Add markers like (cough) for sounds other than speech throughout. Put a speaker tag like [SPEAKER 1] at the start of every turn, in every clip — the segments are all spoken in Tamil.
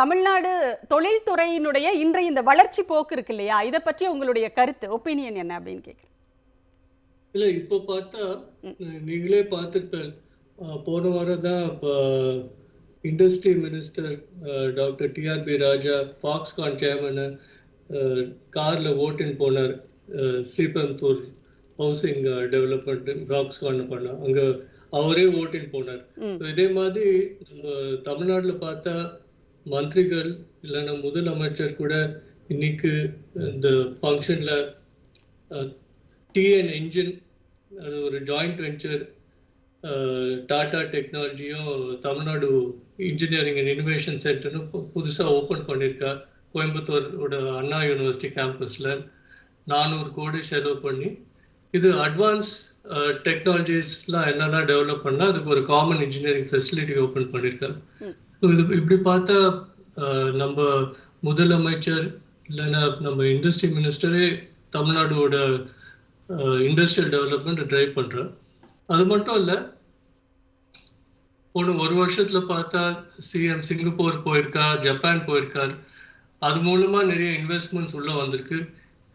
[SPEAKER 1] தமிழ்நாடு தொழில்துறையினுடைய இன்றைய இந்த வளர்ச்சி போக்கு இருக்கு இல்லையா? இதை பற்றி உங்களுடைய கருத்து ஒப்பீனியன் என்ன அப்படின்னு கேட்குறேன்
[SPEAKER 2] இல்ல இப்போ பார்த்தா நீங்களே பார்த்திருப்பேன் போன வாரம் தான் industry minister doctor TRB Raja Foxconn chairman கார்ல ஓட்டின் போனார். ஸ்ரீபெரும்புத்தூர் ஹவுசிங் டெவலப்மெண்ட் ஃபாக்ஸ்கான் பண்ண அங்க அவரே ஓட்டின் போனார். இதே மாதிரி நம்ம தமிழ்நாட்டுல பார்த்தா மந்திரிகள் இல்லைன்னா முதலமைச்சர் கூட இன்னைக்கு இந்த ஃபங்க்ஷனில் டிஎன் என்ஜின் அது ஒரு ஜாயிண்ட் வெஞ்சர் டாடா டெக்னாலஜியும் தமிழ்நாடு இன்ஜினியரிங் அண்ட் இனோவேஷன் சென்டர்னு புதுசாக ஓப்பன் பண்ணியிருக்கா கோயம்புத்தூரோட அண்ணா யூனிவர்சிட்டி கேம்பஸில் நானூறு கோடி செலவு பண்ணி இது அட்வான்ஸ் டெக்னாலஜிஸ்லாம் என்னெல்லாம் டெவலப் பண்ணால் அதுக்கு ஒரு காமன் இன்ஜினியரிங் ஃபெசிலிட்டி ஓப்பன் பண்ணியிருக்காங்க இது இப்படி பார்த்தா நம்ம முதலமைச்சர் இல்லைன்னா நம்ம இண்டஸ்ட்ரி மினிஸ்டரே தமிழ்நாடோட இண்டஸ்ட்ரியல் டெவலப்மெண்ட் ட்ரைவ் பண்றார். அது மட்டும் இல்ல போன ஒரு வருஷத்துல பார்த்தா சிஎம் சிங்கப்பூர் போயிருக்கா ஜப்பான் போயிருக்கார். அது மூலமா நிறைய இன்வெஸ்ட்மெண்ட்ஸ் உள்ள வந்திருக்கு.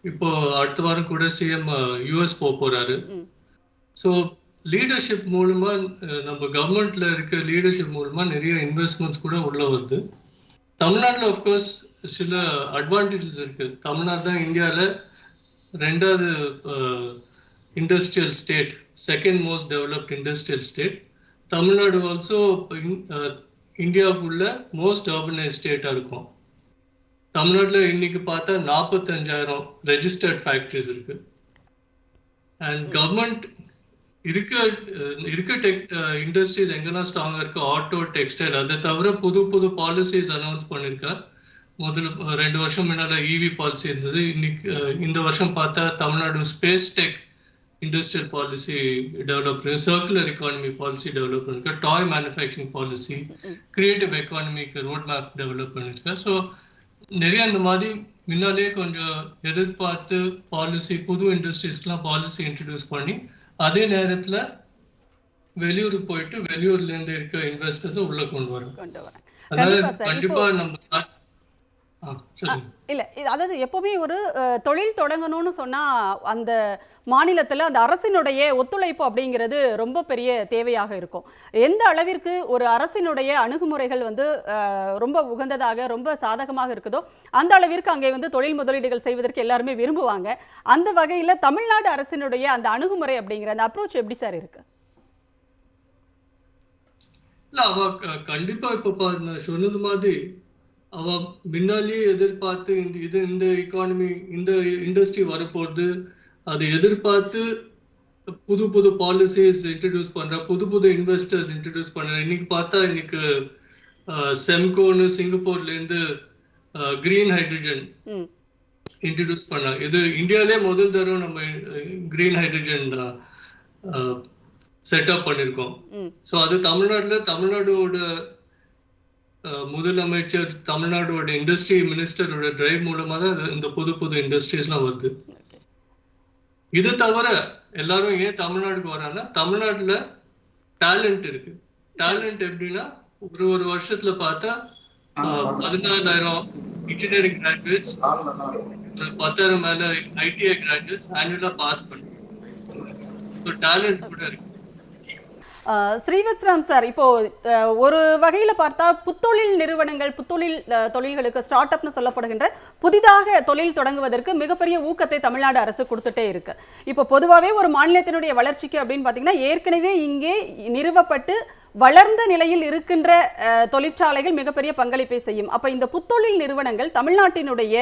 [SPEAKER 2] இப்போ அடுத்த வாரம் கூட சிஎம் யூஎஸ் போக போறாரு. ஸோ லீடர்ஷிப் மூலமா நம்ம கவர்மெண்ட்ல இருக்க லீடர்ஷிப் மூலமா நிறைய இன்வெஸ்ட்மெண்ட்ஸ் கூட உள்ள வருது. தமிழ்நாட்டில் ஆஃப்கோர்ஸ் சில அட்வான்டேஜஸ் இருக்கு. தமிழ்நாடு தான் இந்தியாவில் ரெண்டாவது industrial state second most developed industrial state Tamil Nadu also இந்தியாவுக்குள்ள most urbanise ஸ்டேட்டாக இருக்கும். தமிழ்நாட்டில் இன்னைக்கு பார்த்தா நாற்பத்தஞ்சாயிரம் ரெஜிஸ்டர்ட் ஃபேக்ட்ரிஸ் இருக்கு. அண்ட் கவர்மெண்ட் இருக்க இருக்க டெக் இண்டஸ்ட்ரீஸ் எங்கன்னா ஸ்ட்ராங்கா இருக்கு. ஆட்டோ டெக்ஸ்டைல் அதை தவிர புது புது பாலிசிஸ் அனௌன்ஸ் பண்ணிருக்கா முதல்ல ரெண்டு வருஷம் முன்னால இவி பாலிசி இருந்தது. இன்னைக்கு இந்த வருஷம் பார்த்தா Tamil Nadu space tech industrial policy develop circular economy policy develop பண்ணிருக்கா. டாய் மேனுஃபேக்சரிங் பாலிசி கிரியேட்டிவ் எக்கானமிக்கு ரோட் மேப் டெவலப் பண்ணிருக்கா ஸோ நிறைய அந்த மாதிரி முன்னாலே கொஞ்சம் எதிர்பார்த்து பாலிசி புது இண்டஸ்ட்ரீஸ்க்குலாம் பாலிசி இன்ட்ரடியூஸ் பண்ணி அதே நேரத்துல வெளியூர் போயிட்டு வெளியூர்ல இருந்து இருக்க இன்வெஸ்டர்ஸ் உள்ள கொண்டு வரும். அதனால
[SPEAKER 1] கண்டிப்பா
[SPEAKER 2] நம்ம
[SPEAKER 1] இல்ல அதாவது எப்பவுமே ஒரு தொழில் தொடங்கணும்னு சொன்னா அந்த மாநிலத்துல அந்த அரசினுடைய ஒத்துழைப்பு அப்படிங்கிறது ரொம்ப பெரிய தேவையாக இருக்கும். எந்த அளவிற்கு ஒரு அரசினுடைய அணுகுமுறைகள் வந்து ரொம்ப உகந்ததாக ரொம்ப சாதகமாக இருக்குதோ அந்த அளவிற்கு அங்கே வந்து தொழில் முதலீடுகள் செய்வதற்கு எல்லாருமே விரும்புவாங்க. அந்த வகையில தமிழ்நாடு அரசினுடைய அந்த அணுகுமுறை அப்படிங்கிற அந்த அப்ரோச் எப்படி சார் இருக்கு?
[SPEAKER 2] இல்ல அவ க- கண்டிப்பா இப்ப சொன்னது மாதிரி அவ முன்னாலேயே எதிர்பார்த்து இந்த இது இந்த எக்கானமி இந்த இண்டஸ்ட்ரி வரப்போகுது. அதை எதிர்பார்த்து புது புது பாலிசிஸ் இன்ட்ரடியூஸ் பண்றா புது புது இன்வெஸ்டர்ஸ் இன்ட்ரடியூஸ் பண்றா. இன்னைக்கு பார்த்தா இன்னைக்கு செம்கோன்னு சிங்கப்பூர்ல இருந்து கிரீன் ஹைட்ரஜன் இன்ட்ரடியூஸ் பண்ணாங்க இது இந்தியாவிலே முதல் தடவை நம்ம கிரீன் ஹைட்ரஜன் செட்டப் பண்ணியிருக்கோம்
[SPEAKER 1] ம்.
[SPEAKER 2] ஸோ அது தமிழ்நாட்டுல தமிழ்நாடோட முதலமைச்சர் தமிழ்நாடோட இண்டஸ்ட்ரி மினிஸ்டரோட டிரைவ் மூலமா தான் இது- இந்த புது புது இண்டஸ்ட்ரீஸ்லாம் வருது. இது தவிர எல்லாரும் ஏன் தமிழ்நாடுக்கு வராங்கன்னா தமிழ்நாட்டுல டேலண்ட் இருக்கு. டேலண்ட் எப்படின்னா ஒரு ஒரு வருஷத்துல பார்த்தா பதினாலாயிரம் இன்ஜினியரிங் கிராஜுவேட்ஸ் பத்தாயிரம் மேல ஐடிஐ கிராஜுவேட்ஸ் ஆனுவலா பாஸ் பண்ணுறாங்க டேலண்ட் கூட இருக்கு.
[SPEAKER 1] அஹ் ஸ்ரீவத்ஸ்ராம் சார் இப்போ ஒரு வகையில் பார்த்தா புத்தொழில் நிறுவனங்கள் புத்தொழில் தொழில்களுக்கு ஸ்டார்ட் அப்னு சொல்லப்படுகின்ற புதிதாக தொழில் தொடங்குவதற்கு மிகப்பெரிய ஊக்கத்தை தமிழ்நாடு அரசு கொடுத்துட்டே இருக்கு. இப்போ பொதுவாகவே ஒரு மாநிலத்தினுடைய வளர்ச்சிக்கு அப்படின்னு பார்த்தீங்கன்னா ஏற்கனவே இங்கே நிறுவப்பட்டு வளர்ந்த நிலையில் இருக்கின்ற தொழிற்சாலைகள் மிகப்பெரிய பங்களிப்பை செய்யும். அப்போ இந்த புத்தொழில் நிறுவனங்கள் தமிழ்நாட்டினுடைய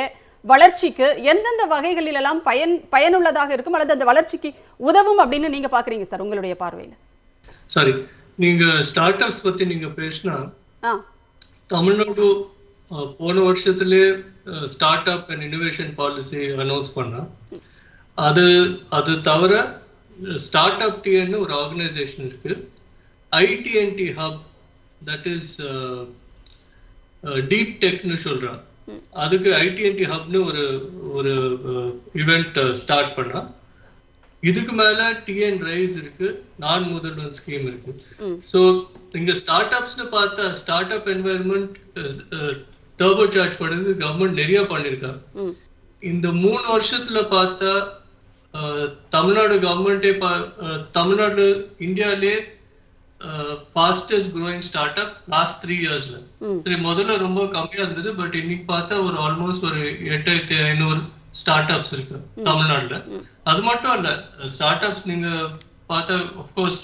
[SPEAKER 1] வளர்ச்சிக்கு எந்தெந்த வகைகளிலெல்லாம் பயன் பயனுள்ளதாக இருக்கும் அல்லது அந்த வளர்ச்சிக்கு உதவும் அப்படின்னு நீங்கள் பார்க்குறீங்க சார் உங்களுடைய பார்வையில்?
[SPEAKER 2] சாரி நீங்க ஸ்டார்ட் அப்ஸ் பத்தி நீங்க பேசினா தமிழ்நாடு போன வருஷத்திலே start up and innovation policy announce பண்ணா அது அது தவிர ஸ்டார்ட் அப் டிஎன்னு ஒரு ஆர்கனைசேஷன் இருக்கு. ITNT hub that is deep டெக்னு சொல்றான் அதுக்கு ஐடிஎன்டி ஹப்னு ஒரு ஒரு இவெண்ட் ஸ்டார்ட் பண்ணா. இதுக்கு மேல டிஎன் ரைஸ் இருக்கு நான் முதல்வன் ஸ்கீம் இருக்கு. ஸோ இங்க ஸ்டார்ட் அப்ஸ்னு பார்த்தா start up environment turbo charge பண்ணுறது கவர்மெண்ட் நிறைய பண்ணியிருக்காங்க
[SPEAKER 1] ம்
[SPEAKER 2] இந்த மூணு வருஷத்துல பார்த்தா அஹ், தமிழ்நாடு கவர்மெண்டே Tamil Nadu இந்தியாலே fastest growing start up last three இயர்ஸ்ல. சரி முதல்ல ரொம்ப கம்மியா இருந்தது பட் இன்னைக்கு பார்த்தா ஒரு ஆல்மோஸ்ட் ஒரு எட்டாயிரத்தி ஐநூறு ஸ்டார்ட் அப்ஸ் இருக்கு தமிழ்நாடுல அது மட்டும் இல்ல ஸ்டார்ட் அப்ஸ் நீங்க பார்த்தா அஃப்கோர்ஸ்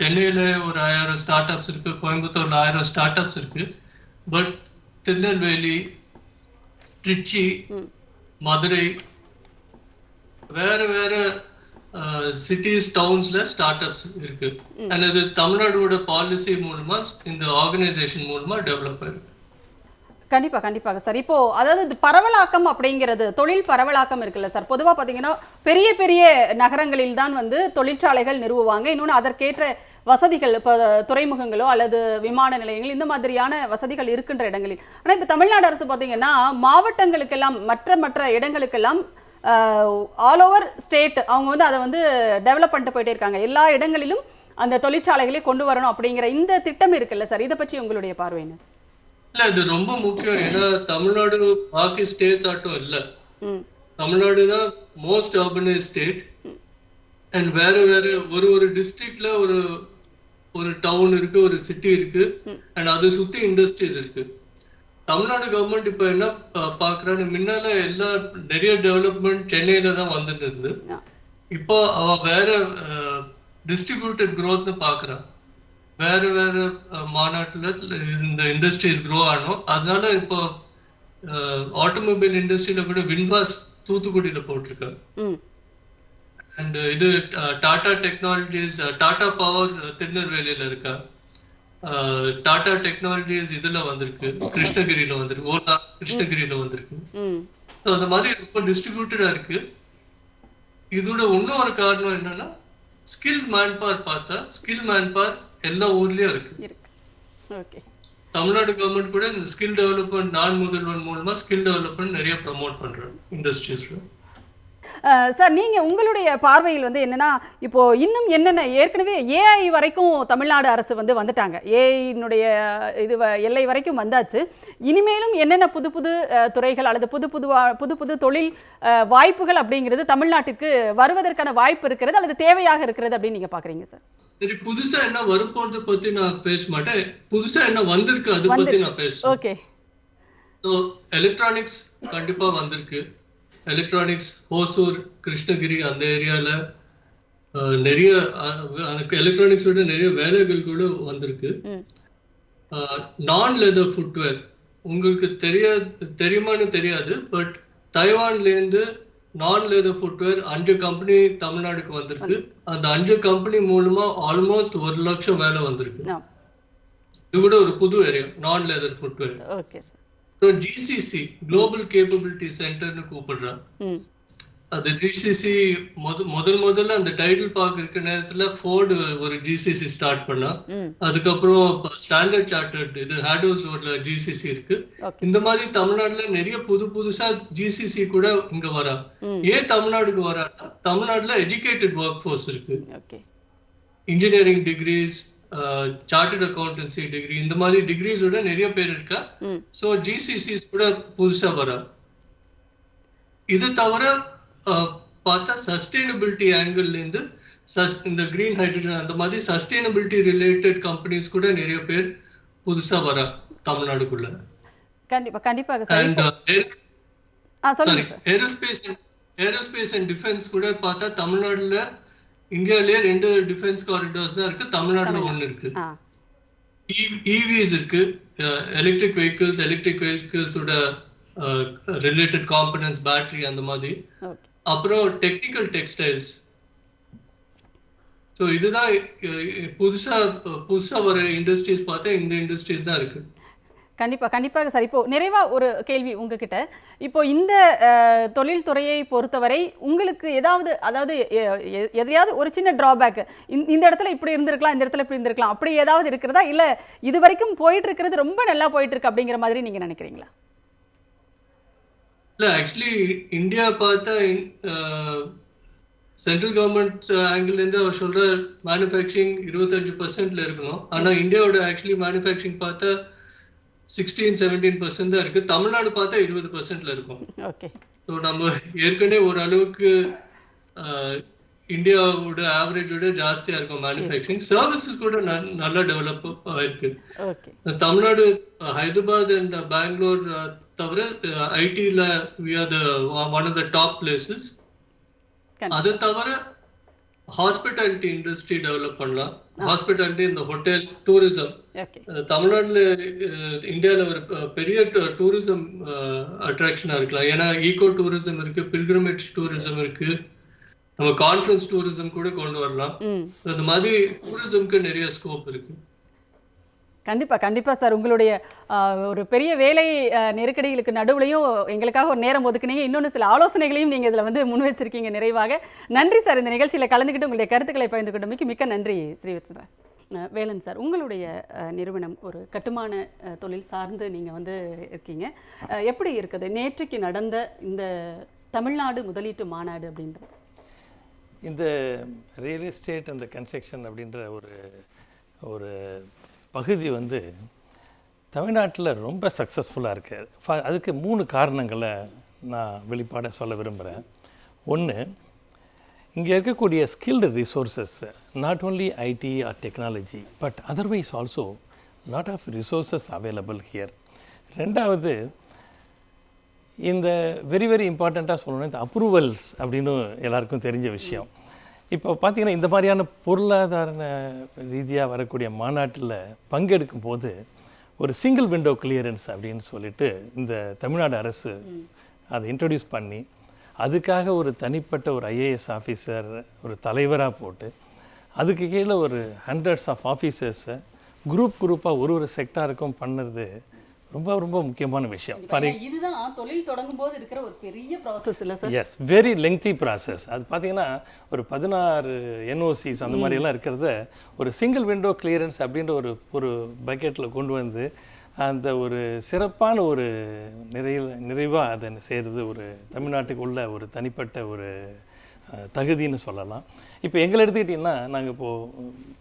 [SPEAKER 2] சென்னையில ஒரு ஆயிரம் ஸ்டார்ட் அப்ஸ் இருக்கு கோயம்புத்தூர்ல ஆயிரம் ஸ்டார்ட் அப்ஸ் இருக்கு. பட் திருநெல்வேலி திருச்சி. மதுரை வேற வேற சிட்டிஸ் டவுன்ஸ்ல ஸ்டார்ட் அப்ஸ் இருக்கு. அண்ட் இது தமிழ்நாடோட பாலிசி மூலமா இந்த ஆர்கனைசேஷன் மூலமா டெவலப் ஆயிருக்கு.
[SPEAKER 1] கண்டிப்பாக கண்டிப்பாக சார். இப்போ அதாவது இது பரவலாக்கம் அப்படிங்கிறது தொழில் பரவலாக்கம் இருக்குல்ல சார். பொதுவாக பார்த்தீங்கன்னா பெரிய பெரிய நகரங்களில் தான் வந்து தொழிற்சாலைகள் நிறுவுவாங்க. இன்னொன்று அதற்கேற்ற வசதிகள் இப்போ துறைமுகங்களோ அல்லது விமான நிலையங்கள் இந்த மாதிரியான வசதிகள் இருக்கின்ற இடங்களில். ஆனால் இப்போ தமிழ்நாடு அரசு பார்த்தீங்கன்னா மாவட்டங்களுக்கெல்லாம் மற்ற மற்ற இடங்களுக்கெல்லாம் ஆல் ஓவர் ஸ்டேட் அவங்க வந்து அதை வந்து டெவலப் பண்ணிட்டு போயிட்டே இருக்காங்க. எல்லா இடங்களிலும் அந்த தொழிற்சாலைகளை கொண்டு வரணும் அப்படிங்கிற இந்த திட்டம் இருக்குல்ல சார். இதை பற்றி உங்களுடைய பார்வை என்ன சார்?
[SPEAKER 2] இல்ல இது ரொம்ப முக்கியம். ஏன்னா தமிழ்நாடு பாக்கி ஸ்டேட்ஸ் ஆட்டும் இல்ல. தமிழ்நாடு தான் மோஸ்ட் அர்பனைஸ் ஸ்டேட் அண்ட் வேற வேற ஒரு ஒரு டிஸ்ட்ரிக்ட்ல ஒரு ஒரு டவுன் இருக்கு ஒரு சிட்டி இருக்கு. அண்ட் அதை சுத்தி இண்டஸ்ட்ரீஸ் இருக்கு. தமிழ்நாடு கவர்மெண்ட் இப்ப என்ன பாக்குறான்னு முன்னால எல்லா நிறைய டெவலப்மெண்ட் சென்னையில தான் வந்துட்டு இருந்து. இப்போ அவ வேற டிஸ்ட்ரிபியூட்டட் க்ரோத்னு பாக்குறான் வேற வேற மாநாட்டுல இந்த இண்டஸ்ட்ரீஸ் க்ரோ ஆனோம். அதனால இப்போ ஆட்டோமொபைல் இண்டஸ்ட்ரியில கூட வின்வாஸ் தூத்துக்குடியில போட்டிருக்காங்க. அண்ட் இது டாடா டெக்னாலஜிஸ் டாடா பவர் திருநெல்வேலியில இருக்கா. டாடா டெக்னாலஜிஸ் இதுல வந்திருக்கு. கிருஷ்ணகிரியில வந்திருக்கு. ஓலா கிருஷ்ணகிரியில வந்திருக்கு. ஸோ அந்த மாதிரி ரொம்ப டிஸ்ட்ரிபியூட்டடா இருக்கு. இதோட இன்னொரு காரணம் என்னன்னா ஸ்கில் மேன் பவர் பார்த்தா ஸ்கில் மேன் பவர் எல்லா ஊர்லயும் இருக்கு.
[SPEAKER 1] ஓகே
[SPEAKER 2] தமிழ்நாடு கவர்மெண்ட் கூட இந்த ஸ்கில் டெவலப்மெண்ட் நான் முதல்வன் மூலமா ஸ்கில் டெவலப்மெண்ட் நிறைய ப்ரமோட் பண்றாங்க இண்டஸ்ட்ரீஸ்ல
[SPEAKER 1] சார் நீங்க உங்களுடைய பார்வையில் வந்து என்னன்னா இப்போ இன்னும் என்னென்ன ஏற்கனவே ஏஐ வரைக்கும் தமிழ்நாடு அரசு வந்து வந்துட்டாங்க. ஏஐனுடைய இது எல்லை வரைக்கும் வந்தாச்சு. இனிமேலும் என்னென்ன புது புது துறைகள் அல்லது புது புது புது புது தொழில் வாய்ப்புகள் அப்படிங்கிறது தமிழ்நாட்டுக்கு வருவதற்கான வாய்ப்பு இருக்கிறது அல்லது தேவையாக இருக்கிறது அப்படின்னு நீங்க பாக்குறீங்க சார்?
[SPEAKER 2] சரி புதுசா என்ன வரப்போறத பத்தி நான் பேச மாட்டேன். புதுசா என்ன வந்திருக்கு அது பத்தி நான் பேசுறேன்.
[SPEAKER 1] ஓகே.
[SPEAKER 2] எலக்ட்ரானிக்ஸ் கண்டிப்பா வந்திருக்கு. எலக்ட்ரானிக்ஸ் ஹோசூர் கிருஷ்ணகிரி அந்த ஏரியால அஹ், நிறைய எலக்ட்ரானிக்ஸோட நிறைய வேலைகள் கூட வந்திருக்கு. நான் லெதர் ஃபுட்வேர் உங்களுக்கு தெரியா தெரியுமான்னு தெரியாது பட் தைவான்ல இருந்து நான் லெதர் ஃபுட்வேர் அஞ்சு கம்பெனி தமிழ்நாடுக்கு வந்திருக்கு. அந்த அஞ்சு கம்பெனி மூலமா ஆல்மோஸ்ட் ஒரு லட்சம் வேலை வந்திருக்கு. இது கூட ஒரு புது ஏரியா நான் லெதர் ஃபுட்வேர் அப்புறம் ஜிசிசி குளோபல் கேப்பபிலிட்டி சென்டர்னு கூப்பிடுறான் அது ஜிசிசி முத முதல் முதல்ல அந்த டைட்டில் பார்க் இருக்க நேரத்துல ஃபோர்டு ஒரு ஜிசிசி ஸ்டார்ட் பண்ணா. அதுக்கப்புறம் ஸ்டாண்டர்ட் சார்ட்டர்ட் இது ஹேடோஸ் ரோட்ல ஜிசிசி இருக்கு. இந்த மாதிரி தமிழ்நாட்டுல நிறைய புது புதுசா ஜிசிசி கூட இங்க வரா. ஏன் தமிழ்நாடுக்கு வரான்னா தமிழ்நாட்டுல எஜுகேட்டட் ஒர்க் ஃபோர்ஸ் இருக்கு engineering degrees chartered accountancy degree இந்த மாதிரி டிகிரிஸோட நிறைய பேர் இருக்கா? ஸோ ஜிசிசிஸ் கூட புதுசா வரா? இது தவிர பார்த்தா சஸ்டைனபிலிட்டி ஆங்கிள் இருந்து சஸ் இந்த கிரீன் ஹைட்ரஜன் அந்த மாதிரி சஸ்டைனபிலிட்டி ரிலேட்டட் கம்பெனிஸ் கூட நிறைய பேர் புதுசா வரா தமிழ்நாடுக்குள்ள.
[SPEAKER 1] கண்டிப்பா கண்டிப்பாக sir.
[SPEAKER 2] Aerospace aerospace and defence கூட பார்த்தா தமிழ்நாடுல இந்தியாலயே ரெண்டு டிஃபென்ஸ் காரிடார்ஸ் தான் இருக்கு தமிழ்நாடுல ஒண்ணு இருக்கு. இவிஸ் இருக்கு. எலக்ட்ரிக் வெஹிக்கிள்ஸ் எலக்ட்ரிக் வெஹிக்கிள்ஸோட ரிலேட்டட் காம்பனன்ஸ் பேட்டரி அந்த மாதிரி. அப்புறம் டெக்னிக்கல் டெக்ஸ்டைல்ஸ் ஸோ இதுதான் புதுசா புதுசா வர இண்டஸ்ட்ரீஸ் பார்த்தா இந்த இண்டஸ்ட்ரீஸ் தான் இருக்கு.
[SPEAKER 1] கண்டிப்பா கண்டிப்பாக சார் இப்போ நிறைவா ஒரு கேள்வி உங்ககிட்ட. இப்போ இந்த அஹ், தொழில் துறையை பொறுத்தவரை உங்களுக்கு ஏதாவது அதாவது எதையாவது ஒரு சின்ன டிராபேக் இந்த இடத்துல இப்படி இருந்திருக்கலாம் இந்த இடத்துல இப்படி இருந்திருக்கலாம் அப்படி ஏதாவது இருக்கிறதா? இல்ல இது வரைக்கும் போயிட்டு இருக்கிறது ரொம்ப நல்லா போயிட்டு இருக்கு அப்படிங்கிற மாதிரி நீங்க நினைக்கிறீங்களா?
[SPEAKER 2] இல்ல ஆக்சுவலி இந்தியா பார்த்தா சென்ட்ரல் கவர்மெண்ட் ஆங்கிள் இருந்து அவர் சொல்ற மேனுஃபேக்சரிங் இருபத்தஞ்சு பர்சன்ட்ல இருக்கணும். ஆனா இந்தியாவோட ஆக்சுவலி மேனுஃபேக்சரிங் பார்த்தா சிக்ஸ்டீன் செவன்டீன் பர்சன்ட் தான் இருக்கு. தமிழ்நாடு பார்த்தா இருபது பர்சன்ட்ல இருக்கும். ஸோ நம்ம ஏற்கனவே ஓரளவுக்கு இந்தியாவோட ஆவரேஜோட ஜாஸ்தியா இருக்கும் மேனுஃபேக்சரிங் சர்வீசஸ் கூட நல்லா டெவலப் ஆயிருக்கு தமிழ்நாடு ஹைதராபாத் அண்ட் பெங்களூர் தவிர ஐடியில் we are the one of the top places. அதை தவிர ஹாஸ்பிட்டாலிட்டி இண்டஸ்ட்ரி டெவலப் பண்ணலாம். ஹாஸ்பிட்டாலிட்டி இந்த ஹோட்டல் டூரிசம் தமிழ்நாட்டுல அஹ், இந்தியால ஒரு பெரிய டூரிசம் அட்ராக்ஷனா இருக்கலாம். ஏன்னா ஈகோ டூரிசம் இருக்கு பில்கிரமேஜ் டூரிசம் இருக்கு. நம்ம கான்ஃபரன்ஸ் டூரிசம் கூட கொண்டு வரலாம். அந்த மாதிரி டூரிசம்க்கு நிறைய ஸ்கோப் இருக்கு.
[SPEAKER 1] கண்டிப்பா கண்டிப்பா சார். உங்களுடைய ஒரு பெரிய வேலை நெருக்கடிகளுக்கு நடுவுலையும் எங்களுக்காக ஒரு நேரம் ஒதுக்குனீங்க. இன்னொன்று சில ஆலோசனைகளையும் நீங்க இதுல வந்து முன் வச்சிருக்கீங்க நிறைவாக. நன்றி சார். இந்த நிகழ்ச்சியில கலந்துக்கிட்டு உங்களுடைய கருத்துக்களை பகிர்ந்து கொண்டமைக்கு மிக்க நன்றி ஸ்ரீவத்சரா அஹ், வேலன் சார் உங்களுடைய நிறுவனம் ஒரு கட்டுமான தொழில் சார்ந்து நீங்கள் வந்து இருக்கீங்க. எப்படி இருக்குது? நேற்றைக்கு நடந்த இந்த தமிழ்நாடு முதலீட்டு மாநாடு அப்படின்றது.
[SPEAKER 3] இந்த ரியல் எஸ்டேட் அந்த கன்ஸ்ட்ரக்ஷன் அப்படின்ற ஒரு ஒரு பகுதி வந்து தமிழ்நாட்டில் ரொம்ப சக்ஸஸ்ஃபுல்லாக இருக்குது ஃப- அதுக்கு மூணு காரணங்களை நான் வெளிப்பாட சொல்ல விரும்புகிறேன் ஒன்று இங்கே இருக்கக்கூடிய skilled resources not only IT or technology but otherwise also lot of resources available here ரெண்டாவது இந்த வெரி வெரி இம்பார்ட்டண்ட்டாக சொல்லணும் இந்த அப்ரூவல்ஸ் அப்படின்னு எல்லாருக்கும் தெரிஞ்ச விஷயம். இப்போ பார்த்தீங்கன்னா இந்த மாதிரியான பொருளாதார ரீதியாக வரக்கூடிய மாநாட்டில் பங்கெடுக்கும் போது ஒரு சிங்கிள் விண்டோ கிளியரன்ஸ் அப்படின்னு சொல்லிட்டு இந்த தமிழ்நாடு அரசு அதை இன்ட்ரடியூஸ் பண்ணி அதுக்காக ஒரு தனிப்பட்ட ஒரு ஐஏஎஸ் ஆஃபீஸர் ஒரு தலைவராக போட்டு அதுக்கு கீழே ஒரு ஹண்ட்ரட்ஸ் ஆஃப் ஆஃபீஸர்ஸை குரூப் குரூப்பாக ஒரு ஒரு செக்டாருக்கும் பண்ணுறது ரொம்ப ரொம்ப முக்கியமான விஷயம்.
[SPEAKER 1] இதுதான் தொழில் தொடங்கும் போது இருக்கிற ஒரு பெரிய ப்ராசஸ் இல்லை sir
[SPEAKER 3] is very lengthy process அது பார்த்தீங்கன்னா ஒரு பதினாறு என்ஓசிஸ் அந்த மாதிரி எல்லாம் இருக்கிறத ஒரு சிங்கிள் விண்டோ கிளியரன்ஸ் அப்படின்ற ஒரு ஒரு பக்கெட்டில் கொண்டு வந்து அந்த ஒரு சிறப்பான ஒரு நிறைவு நிறைவாக அதை செய்கிறது ஒரு நாட்டுக்கு உள்ள ஒரு தனிப்பட்ட ஒரு தகுதின்னு சொல்லலாம். இப்போ எங்களை எடுத்துக்கிட்டிங்கன்னா நாங்கள் இப்போது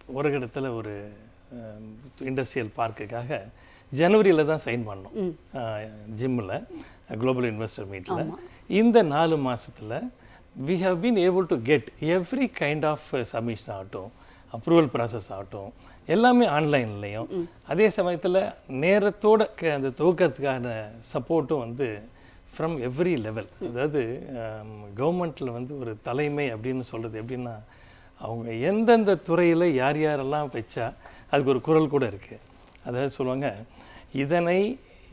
[SPEAKER 3] ஒரு இடத்துல ஒரு இண்டஸ்ட்ரியல் பார்க்குக்காக ஜனவரியில் தான் சைன் பண்ணோம். ஜிம்மில் குளோபல் இன்வெஸ்டர் மீட்டில் இந்த நாலு we have been able to get every kind of uh, submission ஆகட்டும். அப்ரூவல் ப்ராசஸ் ஆகட்டும் எல்லாமே ஆன்லைன்லேயும் அதே சமயத்தில் நேரத்தோட க- அந்த துவக்கறதுக்கான சப்போர்ட்டும் வந்து ஃப்ரம் எவ்ரி லெவல் அதாவது கவர்மெண்ட்டில் வந்து ஒரு தலைமை அப்படின்னு சொல்கிறது எப்படின்னா அவங்க எந்தெந்த துறையில் யார் யாரெல்லாம் வச்சா அதுக்கு ஒரு குரல் கூட இருக்குது அதாவது சொல்லுவாங்க இதனை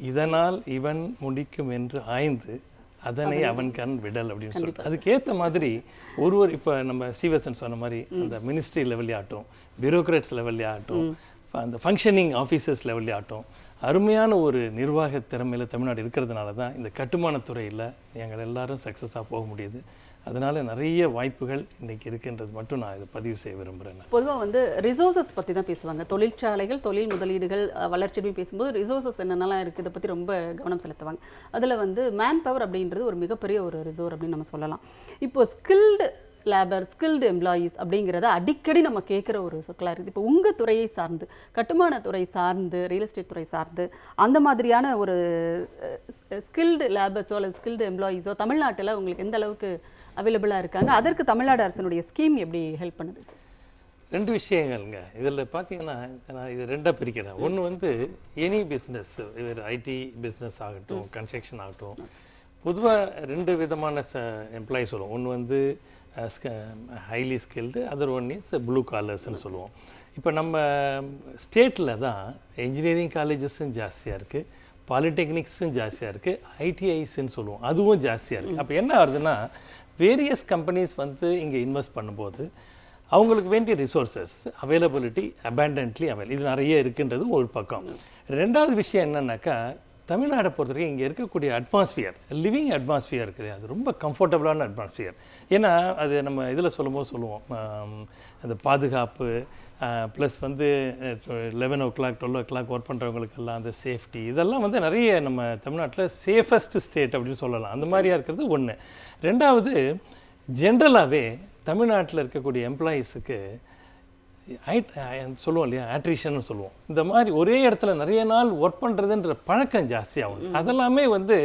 [SPEAKER 3] இதனால் இவன் முடிக்கும் என்று ஆய்ந்து அதனை அவன் கண் விடல் அப்படின்னு சொல்லிட்டு அதுக்கேற்ற மாதிரி ஒரு ஒரு இப்போ நம்ம ஸ்ரீவசன் சொன்ன மாதிரி அந்த மினிஸ்ட்ரி லெவல்லே ஆகட்டும் பியூரோக்ராட்ஸ் லெவல்லே ஆகட்டும் அந்த ஃபங்க்ஷனிங் ஆஃபீஸர்ஸ் லெவல்லே ஆகட்டும் அருமையான ஒரு நிர்வாக திறமையில தமிழ்நாடு இருக்கிறதுனால தான் இந்த கட்டுமானத் துறையில் எங்கள் எல்லாரும் சக்ஸஸாக போக முடியுது. அதனால் நிறைய வாய்ப்புகள் இன்றைக்கி இருக்குன்றது மட்டும் நான் இதை பதிவு செய்ய விரும்புகிறேன்
[SPEAKER 1] பொதுவாக வந்து ரிசோர்ஸஸ் பற்றி தான் பேசுவாங்க. தொழிற்சாலைகள் தொழில் முதலீடுகள் அஹ், வளர்ச்சி பேசும்போது ரிசோர்ஸஸ் என்னென்னலாம் இருக்குது இதை பற்றி ரொம்ப கவனம் செலுத்துவாங்க. அதில் வந்து மேன் பவர் அப்படின்றது ஒரு மிகப்பெரிய ஒரு ரிசோர் அப்படின்னு நம்ம சொல்லலாம். இப்போ ஸ்கில்டு லேபர் ஸ்கில்டு எம்ப்ளாயீஸ் அப்படிங்கிறத அடிக்கடி நம்ம கேட்குற ஒரு சொற்களாக இருக்குது. இப்போ உங்கள் துறையை சார்ந்து கட்டுமான துறை சார்ந்து ரியல் எஸ்டேட் துறை சார்ந்து அந்த மாதிரியான ஒரு ஸ்கில்டு லேபர்ஸோ அல்லது ஸ்கில்டு எம்ப்ளாயீஸோ தமிழ்நாட்டில் உங்களுக்கு எந்த அளவுக்கு அவைலபிளாக இருக்காங்க. அதற்கு தமிழ்நாடு அரசினுடைய ஸ்கீம் எப்படி ஹெல்ப் பண்ணுது சார்
[SPEAKER 3] ரெண்டு விஷயங்கள்ங்க. இதில் பார்த்தீங்கன்னா நான் இது ரெண்டாக பிரிக்கிறேன். ஒன்று வந்து எனி பிஸ்னஸ் ஐடி பிஸ்னஸ் ஆகட்டும் கன்ஸ்ட்ரக்ஷன் ஆகட்டும் பொதுவாக ரெண்டு விதமான ச எம்ப்ளாயிஸ் சொல்லுவோம் ஒன்று வந்து highly skilled other one is blue காலர்ஸ்னு சொல்லுவோம். இப்போ நம்ம ஸ்டேட்டில் தான் இன்ஜினியரிங் காலேஜஸும் ஜாஸ்தியாக இருக்குது பாலிடெக்னிக்ஸும் ஜாஸ்தியாக இருக்குது ஐடிஐஸ்ன்னு சொல்லுவோம். அதுவும் ஜாஸ்தியாக இருக்குது அப்போ என்ன ஆகுதுன்னா வேரியஸ் கம்பெனிஸ் வந்து இங்கே இன்வெஸ்ட் பண்ணும்போது அவங்களுக்கு வேண்டிய ரிசோர்ஸஸ் அவைலபிலிட்டி அபேண்டன்ட்லி அவைல் இது நிறைய இருக்குன்றது ஒரு பக்கம். ரெண்டாவது விஷயம் என்னென்னாக்கா தமிழ்நாடை பொறுத்த வரைக்கும் இங்கே இருக்கக்கூடிய அட்மாஸ்ஃபியர் லிவிங் அட்மாஸ்ஃபியர் இருக்கு இல்லையா? அது ரொம்ப கம்ஃபர்டபுளான அட்மாஸ்ஃபியர் ஏன்னா அது நம்ம இதில் சொல்லும்போது சொல்லுவோம் அந்த பாதுகாப்பு ப்ளஸ் வந்து eleven o'clock twelve o'clock work பண்ணுறவங்களுக்கெல்லாம் அந்த சேஃப்டி இதெல்லாம் வந்து நிறைய நம்ம தமிழ்நாட்டில் சேஃபஸ்ட் ஸ்டேட் அப்படின்னு சொல்லலாம். அந்த மாதிரியா இருக்கிறது ஒன்று ரெண்டாவது ஜென்ரலாகவே தமிழ்நாட்டில் இருக்கக்கூடிய எம்ப்ளாயீஸுக்கு ஐட் சொல்லுவோம் இல்லையா? ஆட்ரிஷன் சொல்லுவோம். இந்த மாதிரி ஒரே இடத்துல நிறைய நாள் ஒர்க் பண்ணுறதுன்ற பழக்கம் ஜாஸ்தியாகும் அதெல்லாமே வந்து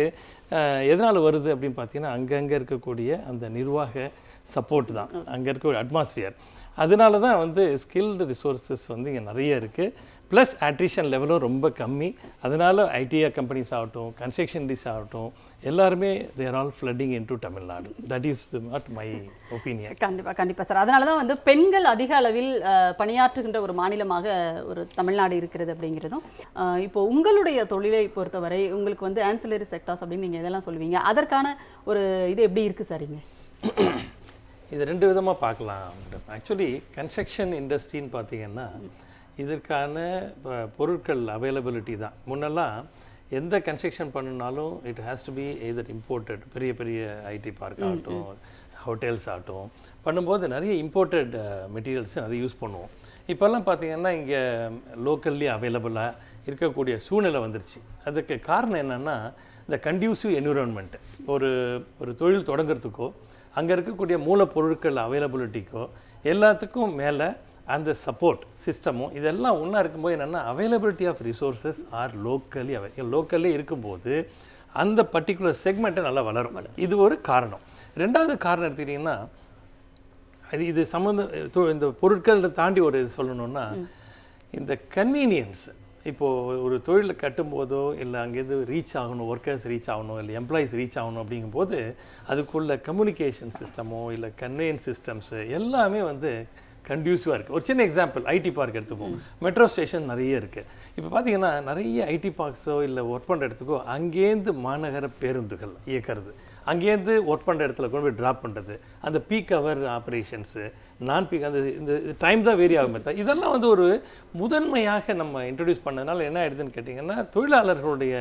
[SPEAKER 3] எதனால் வருது அப்படின்னு பார்த்தீங்கன்னா அங்கங்கே இருக்கக்கூடிய அந்த நிர்வாக சப்போர்ட் தான். அங்கே இருக்கக்கூடிய அட்மாஸ்பியர் அதனால தான் வந்து ஸ்கில்டு ரிசோர்ஸஸ் வந்து இங்கே நிறைய இருக்குது ப்ளஸ் அட்ரிஷன் லெவலும் ரொம்ப கம்மி. அதனால ஐடிஐ கம்பெனிஸ் ஆகட்டும் கன்ஸ்ட்ரக்ஷன் இண்டஸ்ட்ரீஸ் ஆகட்டும் எல்லாருமே they're all flooding into Tamil Nadu that is not my opinion
[SPEAKER 1] கண்டிப்பாக கண்டிப்பாக சார் அதனால தான் வந்து பெண்கள் அதிக அளவில் பணியாற்றுகின்ற ஒரு மாநிலமாக ஒரு தமிழ்நாடு இருக்கிறது அப்படிங்கிறதும் இப்போ உங்களுடைய தொழிலை பொறுத்தவரை உங்களுக்கு வந்து ஆன்சிலரி செக்டார்ஸ் அப்படின்னு நீங்கள் இதெல்லாம் சொல்லுவீங்க. அதற்கான ஒரு இது எப்படி இருக்குது சார் இங்கே?
[SPEAKER 3] இது ரெண்டு விதமாக பார்க்கலாம் ஆக்சுவலி கன்ஸ்ட்ரக்ஷன் இண்டஸ்ட்ரின்னு பார்த்தீங்கன்னா இதற்கான ப- பொருட்கள் அவைலபிலிட்டி தான். முன்னெல்லாம் எந்த கன்ஸ்ட்ரக்ஷன் பண்ணினாலும் it has to be either imported பெரிய பெரிய ஐடி பார்க் ஆகட்டும் ஹோட்டல்ஸ் ஆகட்டும். பண்ணும்போது நிறைய இம்போர்ட்டட் மெட்டீரியல்ஸ் நிறைய யூஸ் பண்ணுவோம். இப்போல்லாம் பார்த்தீங்கன்னா இங்கே லோக்கல்லி அவைலபிளாக இருக்கக்கூடிய சூழ்நிலை வந்துருச்சு. அதுக்கு காரணம் என்னென்னா இந்த கண்டியூசிவ் என்விரான்மெண்ட் ஒரு ஒரு தொழில் தொடங்குறதுக்கோ அங்கே இருக்கக்கூடிய மூலப்பொருட்கள் அவைலபிலிட்டிக்கோ எல்லாத்துக்கும் மேலே அந்த சப்போர்ட் சிஸ்டமும் இதெல்லாம் ஒன்றா இருக்கும்போது என்னென்னா availability of resources are locally அவை லோக்கல்லே இருக்கும்போது அந்த பர்டிகுலர் செக்மெண்ட்டை நல்லா வளரும். இது ஒரு காரணம். ரெண்டாவது காரணம் எடுத்துக்கிட்டிங்கன்னா அது இது சம்மந்த இந்த பொருட்கள் தாண்டி ஒரு இது சொல்லணும்னா இந்த கன்வீனியன்ஸ் இப்போது ஒரு தொழிலில் கட்டும்போதோ இல்லை அங்கேருந்து ரீச் ஆகணும் ஒர்க்கர்ஸ் ரீச் ஆகணும் இல்லை எம்ப்ளாயிஸ் ரீச் ஆகணும் அப்படிங்கும்போது அதுக்குள்ள கம்யூனிகேஷன் சிஸ்டமோ இல்லை கன்வீனியன்ஸ் சிஸ்டம்ஸு எல்லாமே வந்து கண்டியூசிவாக இருக்குது ஒரு சின்ன எக்ஸாம்பிள் ஐடி பார்க் எடுத்துப்போம். மெட்ரோ ஸ்டேஷன் நிறைய இருக்குது இப்போ பார்த்தீங்கன்னா நிறைய ஐடி பார்க்ஸோ இல்லை ஒர்க் பண்ணுற இடத்துக்கோ அங்கேருந்து மாநகர பேருந்துகள் இயக்கிறது. அங்கேருந்து ஒர்க் பண்ணுற இடத்துல கொண்டு போய் ட்ராப் பண்ணுறது அந்த பீக் ஹவர் ஆப்ரேஷன்ஸு நான் பீக் அந்த இந்த டைம் தான் வேரி ஆகும் தவிர இதெல்லாம் வந்து ஒரு முதன்மையாக நம்ம இன்ட்ரடியூஸ் பண்ணதுனால என்ன ஆயிடுதுன்னு கேட்டிங்கன்னா தொழிலாளர்களுடைய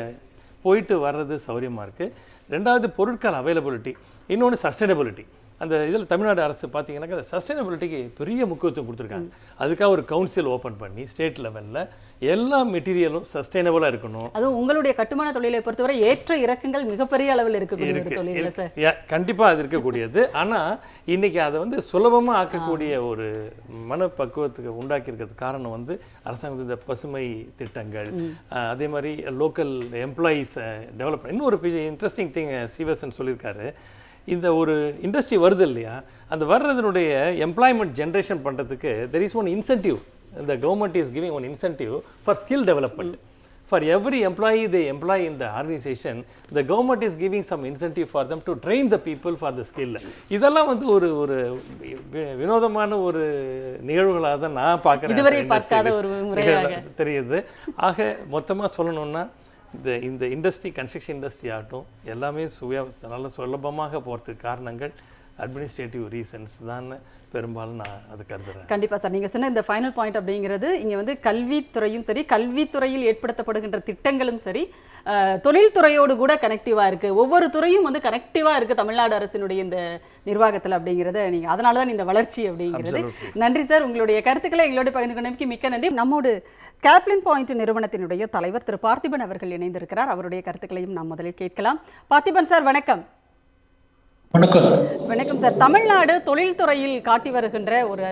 [SPEAKER 3] போயிட்டு வர்றது சௌரியமாக இருக்குது ரெண்டாவது பொருட்கள் அவைலபிலிட்டி இன்னொன்று சஸ்டைனபிலிட்டி அந்த இதில் தமிழ்நாடு அரசு பார்த்தீங்கன்னாக்கா அந்த சஸ்டைனபிலிட்டிக்கு பெரிய முக்கியத்துவம் கொடுத்துருக்காங்க. அதுக்காக ஒரு கவுன்சில் ஓப்பன் பண்ணி ஸ்டேட் லெவலில் எல்லா மெட்டீரியலும் சஸ்டைனபிளாக இருக்கணும்.
[SPEAKER 1] அதுவும் உங்களுடைய கட்டுமான தொழிலை பொறுத்தவரை ஏற்ற இறக்கங்கள் மிகப்பெரிய அளவில் இருக்கக்கூடிய ஒரு தொழில் இல்லை சார்?
[SPEAKER 3] யா- கண்டிப்பா அது இருக்கக்கூடியது. (laughs) ஆனா இன்னைக்கு அதை வந்து சுலபமா ஆக்கக்கூடிய ஒரு மனப்பக்குவத்துக்கு உண்டாக்கி இருக்கிறது காரணம் வந்து அரசாங்கத்து இந்த பசுமை திட்டங்கள். அதே மாதிரி லோக்கல் எம்ப்ளாயீஸ் டெவலப் இன்னொரு இன்ட்ரெஸ்டிங் திங் சிவசன் சொல்லியிருக்காரு. இந்த ஒரு இண்டஸ்ட்ரி வருது இல்லையா? அந்த வர்றதனுடைய எம்ப்ளாய்மெண்ட் ஜென்ரேஷன் பண்றதுக்கு தெர் இஸ் ஒன் இன்சென்டிவ் இந்த government is giving one incentive for skill development for every employee they employ in the organization the government is giving some incentive for them to train the people for the skill. இதெல்லாம் வந்து ஒரு ஒரு வினோதமான ஒரு நிகழ்வுகளாக தான் நான் பார்க்குறேன். தெரியுது. ஆக மொத்தமா சொல்லணும்னா இந்த இந்த இண்டஸ்ட்ரி கன்ஸ்ட்ரக்ஷன் இண்டஸ்ட்ரி ஆகட்டும் எல்லாமே சுய நல்ல சுலபமாக போகிறதுக்கு காரணங்கள் அட்மினிஸ்ட்ரேட்டிவ் ரீசன்ஸ் தான் பெரும்பாலும் நான் அது கருதுறேன்.
[SPEAKER 1] கண்டிப்பா சார். நீங்க சொன்ன இந்த ஃபைனல் பாயிண்ட் அப்படிங்கிறது இங்க வந்து கல்வித்துறையும் சரி கல்வித்துறையில் ஏற்படுத்தப்படுகின்ற திட்டங்களும் சரி தொழில்துறையோடு கூட கனெக்டிவா இருக்கு. ஒவ்வொரு துறையும் வந்து கனெக்டிவா இருக்கு தமிழ்நாடு அரசினுடைய இந்த நிர்வாகத்தில் அப்படிங்கிறத நீங்க அதனால தான் இந்த வளர்ச்சி அப்படிங்கிறது. நன்றி சார். உங்களுடைய கருத்துக்களை எங்களோட பகிர்ந்து கொண்டமைக்கு மிக்க நன்றி. நம்மோடு கேப்லின் பாயிண்ட் நிறுவனத்தினுடைய தலைவர் திரு பார்த்திபன் அவர்கள் இணைந்திருக்கிறார். அவருடைய கருத்துக்களையும் நாம் முதலில் கேட்கலாம். பார்த்திபன் சார் வணக்கம்.
[SPEAKER 4] வணக்கம்.
[SPEAKER 1] வணக்கம் சார். தமிழ்நாடு தொழில்துறையில் காட்டி வருகின்ற ஒரு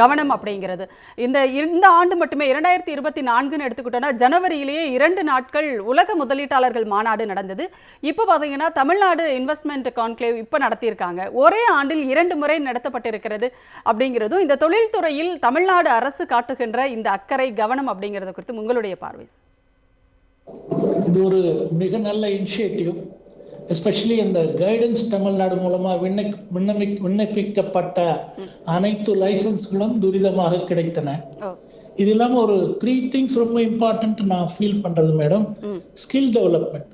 [SPEAKER 1] கவனம் அப்படிங்கிறது. இந்த இந்த ஆண்டு மட்டுமே இரண்டாயிரத்தி இருபத்தி நான்குன்னு எடுத்துக்கிட்டோன்னா ஜனவரியிலேயே இரண்டு நாட்கள் உலக முதலீட்டாளர்கள் மாநாடு நடந்தது. இப்போ பார்த்தீங்கன்னா தமிழ்நாடு இன்வெஸ்ட்மெண்ட் கான்க்ளேவ் இப்போ நடத்தியிருக்காங்க. ஒரே ஆண்டில் இரண்டு முறை நடத்தப்பட்டிருக்கிறது அப்படிங்கிறதும் இந்த தொழில்துறையில் தமிழ்நாடு அரசு காட்டுகின்ற இந்த அக்கறை கவனம் அப்படிங்கிறது குறித்து உங்களுடைய பார்வை
[SPEAKER 4] இது ஒரு மிக நல்ல இனிஷியேட்டிவ் எஸ்பெஷலி இந்த கைடன்ஸ் தமிழ்நாடு மூலமா விண்ணை விண்ணப்பி விண்ணப்பிக்கப்பட்ட அனைத்து லைசன்ஸ்களும் துரிதமாக கிடைத்தன. இது இல்லாம ஒரு த்ரீ திங்ஸ் ரொம்ப இம்பார்ட்டன்ட் நான் ஃபீல் பண்றது madam skill development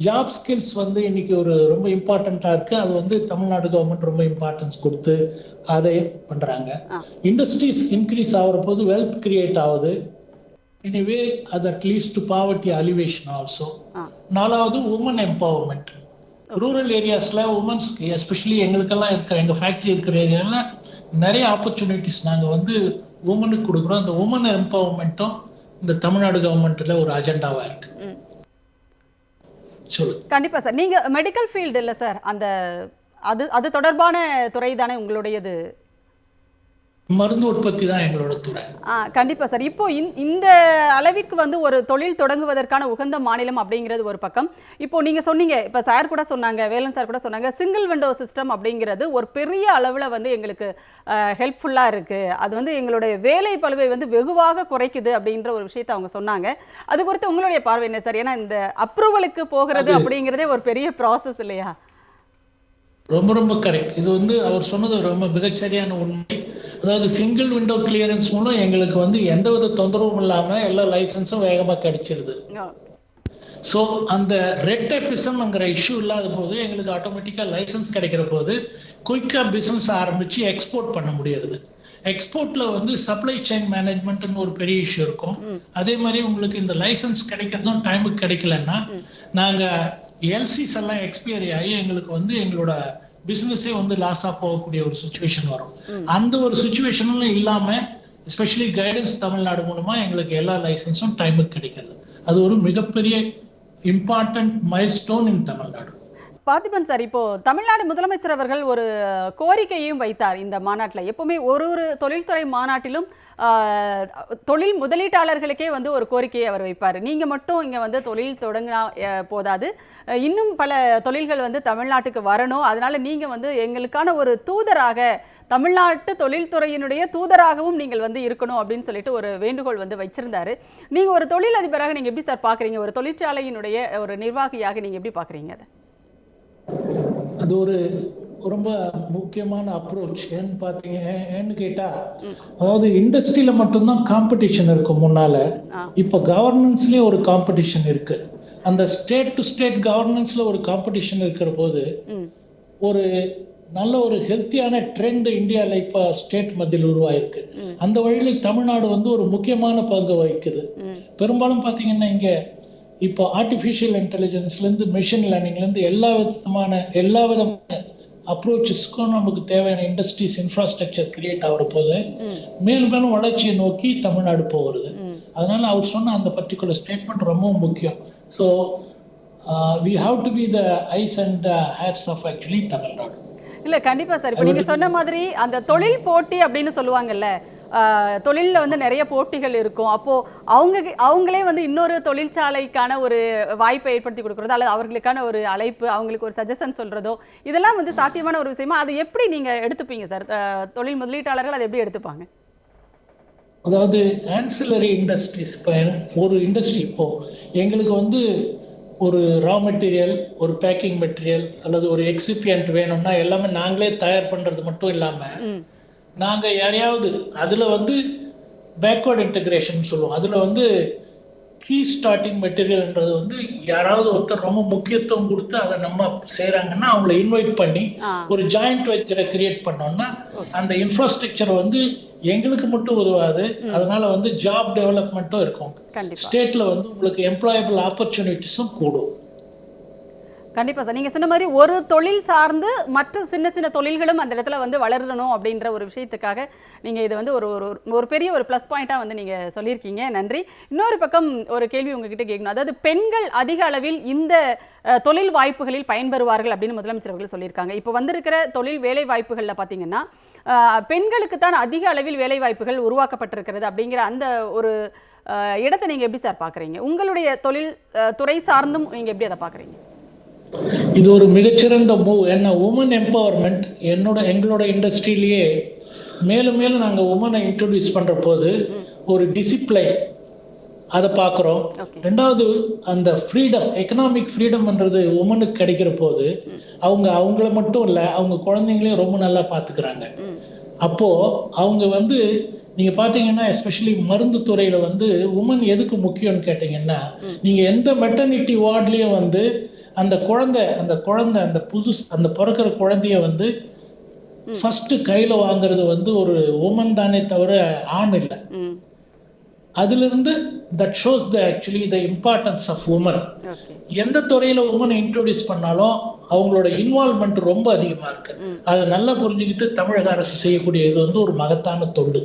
[SPEAKER 4] job skills வந்து இன்னைக்கு ஒரு ரொம்ப இம்பார்ட்டண்ட்டாக இருக்கு. அது வந்து தமிழ்நாடு கவர்மெண்ட் ரொம்ப இம்பார்ட்டன்ஸ் கொடுத்து அதை பண்றாங்க. இண்டஸ்ட்ரீஸ் இன்க்ரீஸ் ஆகிற போது வெல்த் கிரியேட் ஆகுது. எனிவே அது at least poverty alleviation also நாலாவது உமன் எம்பவர்மெண்ட் ரூரல் ஏரியாஸ்ல உமன்ஸ் எஸ்பெஷலி எங்களுக்கெல்லாம் இருக்கிற எங்க ஃபேக்டரி இருக்கிற ஏரியால நிறைய ஆப்பர்ச்சுனிட்டிஸ் நாங்க வந்து உமனுக்கு கொடுக்குறோம். அந்த உமன் எம்பவர்மெண்ட்டும் இந்த தமிழ்நாடு கவர்மெண்ட்ல ஒரு அஜெண்டாவா இருக்கு.
[SPEAKER 1] ம்.
[SPEAKER 4] சொல்லு
[SPEAKER 1] கண்டிப்பா சார். நீங்க மெடிக்கல் ஃபீல்டு இல்லை சார். அந்த அது அது தொடர்பான துறை தானே உங்களுடையது?
[SPEAKER 4] மருந்து உற்பத்தி தான் எங்களோட துறை.
[SPEAKER 1] கண்டிப்பாக சார். இப்போ இந் இந்த அளவிற்கு வந்து ஒரு தொழில் தொடங்குவதற்கான உகந்த மாநிலம் அப்படிங்கிறது ஒரு பக்கம். இப்போ நீங்கள் சொன்னீங்க இப்போ சார் கூட சொன்னாங்க வேலன் சார் கூட சொன்னாங்க சிங்கிள் விண்டோ சிஸ்டம் அப்படிங்கிறது ஒரு பெரிய அளவில் வந்து எங்களுக்கு ஹெல்ப்ஃபுல்லாக இருக்குது அது வந்து எங்களுடைய வேலை பளுவை வந்து வெகுவாக குறைக்குது அப்படின்ற ஒரு விஷயத்தை அவங்க சொன்னாங்க. அது குறித்து உங்களுடைய பார்வை என்ன சார்? ஏன்னா இந்த அப்ரூவலுக்கு போகிறது அப்படிங்கிறதே ஒரு பெரிய ப்ராசஸ் இல்லையா?
[SPEAKER 4] ரொம்ப ரொம்ப கரெக்ட் இது வந்து அவர் சொன்னது ரொம்ப மிகச்சரியான உண்மை. அதாவது சிங்கிள் விண்டோ கிளியரன்ஸ் மூலம் எங்களுக்கு வந்து எந்தவித தொந்தரவும் இல்லாம எல்லா லைசன்ஸும் வேகமா கிடைச்சிருது. ஸோ அந்த ரெட் டெபிசம்ங்கிற இஷ்யூ இல்லாத போது எங்களுக்கு ஆட்டோமேட்டிக்காக லைசன்ஸ் கிடைக்கிற போது குயிக்காக பிஸ்னஸ் ஆரம்பிச்சு எக்ஸ்போர்ட் பண்ண முடியாது. எக்ஸ்போர்ட்ல வந்து சப்ளை செயின் மேனேஜ்மெண்ட்னு ஒரு பெரிய இஷ்யூ இருக்கும். அதே மாதிரி உங்களுக்கு இந்த லைசன்ஸ் கிடைக்கிறதும் டைமுக்கு கிடைக்கலன்னா நாங்க எல்சிஸ் எல்லாம் எக்ஸ்பைரி ஆகி எங்களுக்கு வந்து எங்களோட பிசினஸே வந்து லாஸா போகக்கூடிய ஒரு சுச்சுவேஷன் வரும். அந்த ஒரு சுச்சுவேஷனும் இல்லாம எஸ்பெஷலி கைடன்ஸ் தமிழ்நாடு மூலமா எங்களுக்கு எல்லா லைசன்ஸும் டைமுக்கு கிடைக்கிறது. அது ஒரு மிகப்பெரிய important milestone in Tamil Nadu.
[SPEAKER 1] Parthiban sir இப்போ தமிழ்நாடு முதலமைச்சர் அவர்கள் ஒரு கோரிக்கையையும் வைத்தார் இந்த மாநாட்டில். எப்பவுமே ஒரு ஒரு தொழில்துறை மாநாட்டிலும் தொழில் முதலீட்டாளர்களுக்கே வந்து ஒரு கோரிக்கையை அவர் வைப்பார். நீங்கள் மட்டும் இங்கே வந்து தொழில் தொடங்கினா போதாது. இன்னும் பல தொழில்கள் வந்து தமிழ்நாட்டுக்கு வரணும். அதனால நீங்கள் வந்து எங்களுக்கான ஒரு தூதராக தமிழ்நாட்டு தொழில்துறையினுடைய தூதராகவும் நீங்கள் வந்து இருக்கணும் அப்படின்னு சொல்லிட்டு ஒரு வேண்டுகோள் வந்து வச்சிருந்தாரு. நீங்கள் ஒரு தொழிலதிபராக நீங்கள் எப்படி சார் பார்க்குறீங்க ஒரு தொழிற்சாலையினுடைய ஒரு நிர்வாகியாக நீங்கள் எப்படி பார்க்குறீங்க அதை?
[SPEAKER 4] அது ஒரு ரொம்ப முக்கியமான அப்ரோச் ஏன்னு பார்த்தீங்க ஏன்னு கேட்டா அதாவது இண்டஸ்ட்ரியில மட்டும்தான் காம்படிஷன் இருக்கும் முன்னால. இப்போ கவர்னன்ஸ்லயே ஒரு காம்படிஷன் இருக்கு. அந்த ஸ்டேட் டு ஸ்டேட் கவர்னன்ஸ்ல ஒரு காம்படிஷன் இருக்கிற போது ஒரு நல்ல ஒரு ஹெல்த்தியான ட்ரெண்ட் இந்தியாவில் இப்போ ஸ்டேட் மத்தியில் உருவாயிருக்கு. அந்த வழியில் தமிழ்நாடு வந்து ஒரு முக்கியமான பங்கு வகிக்குது. பெரும்பாலும் பார்த்தீங்கன்னா இங்க இப்போ ஆர்டிஃபிஷியல் இன்டெலிஜென்ஸ்லேருந்து மிஷின் லேர்னிங்லேருந்து எல்லா விதமான எல்லா விதமான அப்ரோச்சஸ்க்கும் நமக்கு தேவையான இண்டஸ்ட்ரீஸ் இன்ஃப்ராஸ்ட்ரக்சர் கிரியேட் ஆகிற போது மேலும் மேலும் வளர்ச்சியை நோக்கி தமிழ்நாடு போகிறது. அதனால அவர் சொன்ன அந்த பர்டிகுலர் ஸ்டேட்மெண்ட் ரொம்பவும் முக்கியம். So we have to be the eyes and heads of actually Tamil Nadu
[SPEAKER 1] இல்ல கண்டிப்பா சார். இப்போ நீங்க சொன்ன மாதிரி அந்த தொழில் போட்டி அப்படின்னு சொல்லுவாங்கல்ல தொழில்ல வந்து நிறைய போட்டிகள் இருக்கும். அப்போ அவங்க அவங்களே வந்து இன்னொரு தொழிற்சாலைக்கான ஒரு வாய்ப்பை ஏற்படுத்தி கொடுக்கறதோ அல்லது அவர்களுக்கான ஒரு அழைப்பு அவங்களுக்கு ஒரு சஜஷன் சொல்றதோ இதெல்லாம் வந்து சாத்தியமான ஒரு விஷயமா? அது எப்படி நீங்க எடுத்துப்பீங்க சார்? தொழில் முதலீட்டாளர்கள் அதை எப்படி எடுத்துப்பாங்க?
[SPEAKER 4] அதாவது ஆன்சிலரி இண்டஸ்ட்ரீஸ் இப்போ ஒரு இண்டஸ்ட்ரி இப்போ எங்களுக்கு வந்து ஒரு ரா மெட்டீரியல் ஒரு பேக்கிங் மெட்டீரியல் அல்லது ஒரு எக்ஸிபியன்ட் வேணும்னா எல்லாமே நாங்களே தயார் பண்றது மட்டும் இல்லாம
[SPEAKER 1] ம்
[SPEAKER 4] நாங்க யாரையாவது அதுல வந்து பேக்வர்ட் இன்டகிரேஷன் சொல்லுவோம். அதுல வந்து கீ ஸ்டார்டிங் மெட்டீரியல்ன்றது வந்து யாராவது ஒருத்தர் ரொம்ப முக்கியத்துவம் கொடுத்து அதை நம்ம செய்றாங்கன்னா அவங்கள இன்வைட் பண்ணி ஒரு ஜாயிண்ட் வெஞ்சரை கிரியேட் பண்ணோம்னா அந்த இன்ஃப்ராஸ்ட்ரக்சர் வந்து எங்களுக்கு மட்டும் உதவாது. அதனால வந்து ஜாப் டெவலப்மெண்ட்டும் இருக்கும். ஸ்டேட்ல வந்து உங்களுக்கு எம்ப்ளாயபிள் ஆப்பர்ச்சுனிட்டிஸும் கூடும்.
[SPEAKER 1] கண்டிப்பாக சார். நீங்கள் சொன்ன மாதிரி ஒரு தொழில் சார்ந்து மற்ற சின்ன சின்ன தொழில்களும் அந்த இடத்துல வந்து வளரணும் அப்படின்ற ஒரு விஷயத்துக்காக நீங்கள் இது வந்து ஒரு ஒரு ஒரு பெரிய ஒரு ப்ளஸ் பாயிண்ட்டாக வந்து நீங்கள் சொல்லியிருக்கீங்க. நன்றி. இன்னொரு பக்கம் ஒரு கேள்வி உங்ககிட்ட கேட்கணும். அதாவது பெண்கள் அதிக அளவில் இந்த தொழில் வாய்ப்புகளில் பயன்பெறுவார்கள் அப்படின்னு முதலமைச்சர் அவர்கள் சொல்லியிருக்காங்க. இப்போ வந்திருக்கிற தொழில் வேலை வாய்ப்புகளில் பார்த்தீங்கன்னா பெண்களுக்கு தான் அதிக அளவில் வேலை வாய்ப்புகள் உருவாக்கப்பட்டிருக்கிறது அப்படிங்கிற அந்த ஒரு இடத்தை நீங்கள் எப்படி சார் பார்க்குறீங்க உங்களுடைய தொழில் துறை சார்ந்தும் நீங்கள் எப்படி அதை பார்க்குறீங்க
[SPEAKER 4] இது ஒரு மிகச்சிறந்த மூவ் என்ன உமன் எம்பவர்மெண்ட் என்னோட எங்களோட இண்டஸ்ட்ரியிலேயே மேலும் மேலும் நாங்கள் உமனை இன்ட்ரடியூஸ் பண்ற போது ஒரு டிசிப்ளைன் அதை பார்க்குறோம். ரெண்டாவது அந்த ஃப்ரீடம் எக்கனாமிக் ஃப்ரீடம்ன்றது உமனுக்கு கிடைக்கிற போது அவங்க அவங்கள மட்டும் இல்லை அவங்க குழந்தைங்களையும் ரொம்ப நல்லா பார்த்துக்கிறாங்க
[SPEAKER 1] ம்
[SPEAKER 4] அப்போ அவங்க வந்து நீங்க பாத்தீங்கன்னா எஸ்பெஷலி மருந்து துறையில வந்து உமன் எதுக்கு முக்கியம்னு கேட்டீங்கன்னா நீங்க எந்த மெட்டர்னிட்டி வார்ட்லயும் வந்து அந்த குழந்தை அந்த குழந்தை அந்த புது அந்த பிறக்கிற குழந்தைய வந்து ஃபர்ஸ்ட் கையில வாங்குறது வந்து ஒரு உமன் தானே தவிர ஆண் இல்லை.
[SPEAKER 1] ம்.
[SPEAKER 4] அதுல இருந்து that shows the actually the importance of woman எந்த துறையில உமனை இன்ட்ரோடியூஸ் பண்ணாலும் அவங்களோட இன்வால்மெண்ட் ரொம்ப அதிகமா இருக்கு. அதை நல்லா புரிஞ்சுக்கிட்டு தமிழக அரசு செய்யக்கூடிய இது வந்து ஒரு மகத்தான தொண்டு.